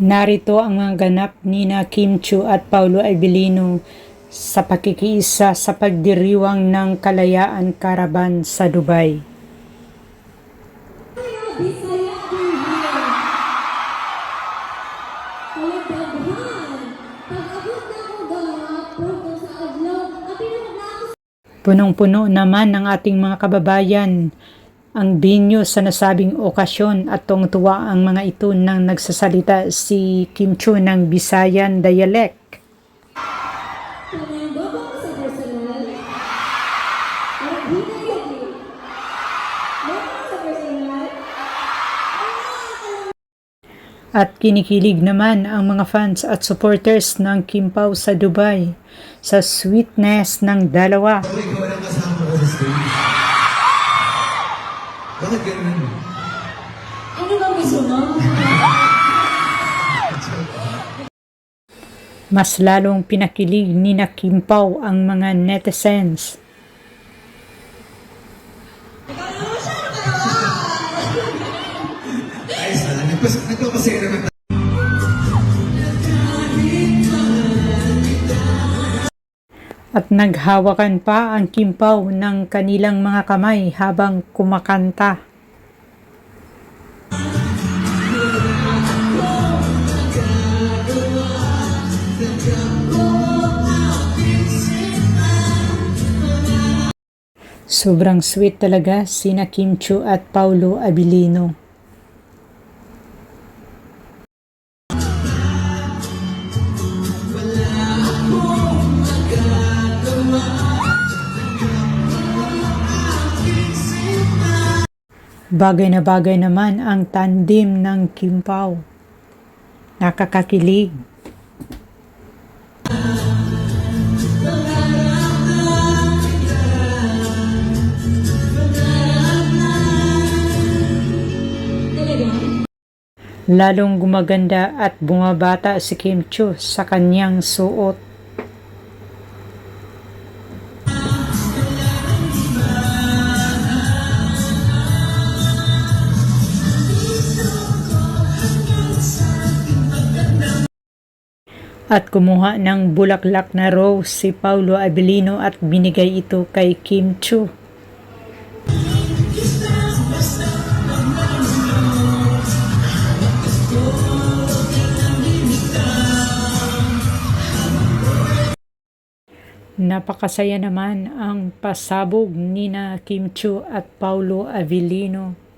Narito ang mga ganap ni na Kim Chu at Paulo Abilino sa pakikiisa sa pagdiriwang ng Kalayaan Caravan sa Dubai. Punong-puno naman ng ating mga kababayan ang binyo sa nasabing okasyon at tungtuwa ang mga ito nang nagsasalita si Kim Chu ng Bisayan dialect. At kinikilig naman ang mga fans at supporters ng Kim Pao sa Dubai sa sweetness ng dalawa. Bakit ganun? Ano bang gusto mo? Mas lalong pinakilig ni na Kim Pao ang mga netizens. Ayos na. Nagpapasaya naman At naghawakan pa ang Kim Pao ng kanilang mga kamay habang kumakanta. Sobrang sweet talaga sina Kim Chu at Paulo Abilino. Bagay na bagay naman ang tandem ng Kim Pao. Nakakakilig. Lalong gumaganda at bumabata si Kim Chu sa kanyang suot. At kumuha ng bulaklak na rose si Paulo Abilino at binigay ito kay Kim Chu. Napakasaya naman ang pasabog ni na Kim Chu at Paulo Avellino